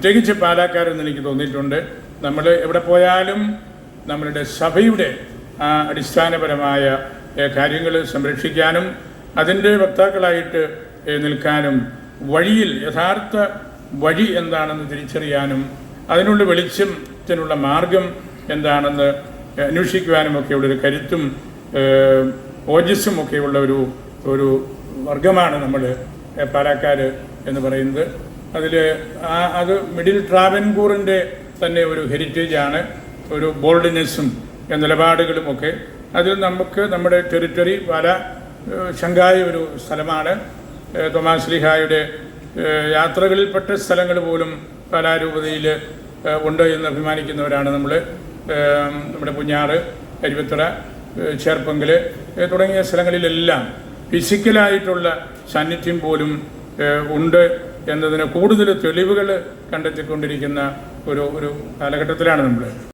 പ്രത്യേകിച്ച് പാലാക്കാരെന്ന് എനിക്ക് തോന്നിയിട്ടുണ്ട്. നമ്മൾ എവിടെ പോയാലും നമ്മളുടെ സഭയുടെ അടിസ്ഥാനപരമായ കാര്യങ്ങൾ സംരക്ഷിക്കാനും അതിന്റെ വക്താക്കളായിട്ട് നിൽക്കാനും വഴിയിൽ യഥാർത്ഥ വഴി എന്താണെന്ന് തിരിച്ചറിയാനും അതിനുള്ള വെളിച്ചത്തിനുള്ള മാർഗം എന്താണെന്ന് അന്വേഷിക്കുവാനും ഒക്കെ ഒരു കരുത്തും ഓജസ്സും ഒക്കെയുള്ള ഒരു ഒരു വർഗമാണ് നമ്മൾ പാലക്കാർ എന്ന് പറയുന്നത്. അതിൽ ആ അത് മിഡിൽ ട്രാവൻകൂറിന്റെ തന്നെ ഒരു ഹെറിറ്റേജ് ആണ്. ഒരു ബോൾഡ്നെസ്സും നിലപാടുകളും ഒക്കെ അതിൽ നമുക്ക് നമ്മുടെ ടെറിറ്ററി പല ശങ്കായ ഒരു സ്ഥലമാണ്. തൊമാസ് ലിഹായുടെ യാത്രകളിൽപ്പെട്ട സ്ഥലങ്ങൾ പോലും കലാരൂപതയിൽ ഉണ്ട് എന്ന് അഭിമാനിക്കുന്നവരാണ് നമ്മൾ നമ്മുടെ പുഞ്ഞാറ് അരുവത്തറ ചേർപ്പങ്കൽ തുടങ്ങിയ സ്ഥലങ്ങളിലെല്ലാം ഫിസിക്കലായിട്ടുള്ള സാന്നിധ്യം പോലും ഉണ്ട്. എന്നതിന് കൂടുതൽ തെളിവുകൾ കണ്ടെത്തിക്കൊണ്ടിരിക്കുന്ന ഒരു ഒരു കാലഘട്ടത്തിലാണ് നമ്മൾ